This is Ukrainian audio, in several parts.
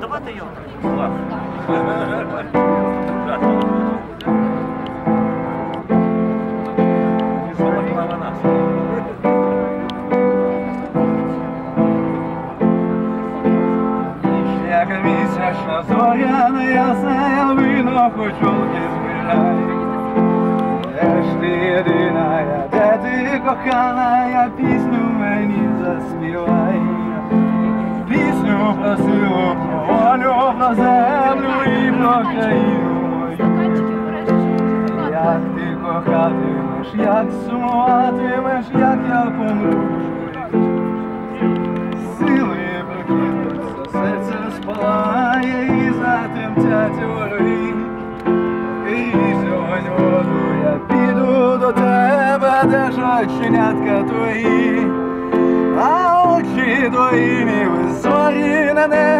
Давайте його. Місячна зоря неясна, вино хоч волки збирай. Де ж ти єдина, я, де ти кохана, я пісню мені заспівай. Пісню про волю, про землю і про країну мою. Як ти кохатимеш, як сумуватимеш, як я помру. Сили прокинуться, серце спалає і затемтять вороги. І сьогодні воду я піду до тебе, де ж оченятка твої, а очі твої ніби зорі на небі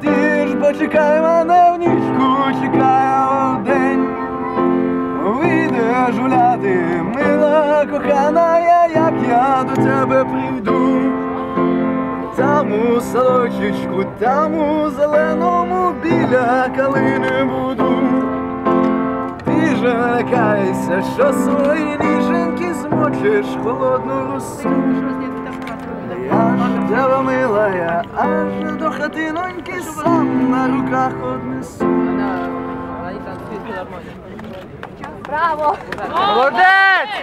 ти ж почекай мене в нічку, чекай в день. Вийдеш гуляти, мила кохана, я, як я до тебе прийду. Там у садочечку, там у зеленому біля калини буду. Ти ж лякайся, що свої ніженьки змочиш холодну росу. Я аж до хатиноньки сам на руках однесу. Браво! Молодець!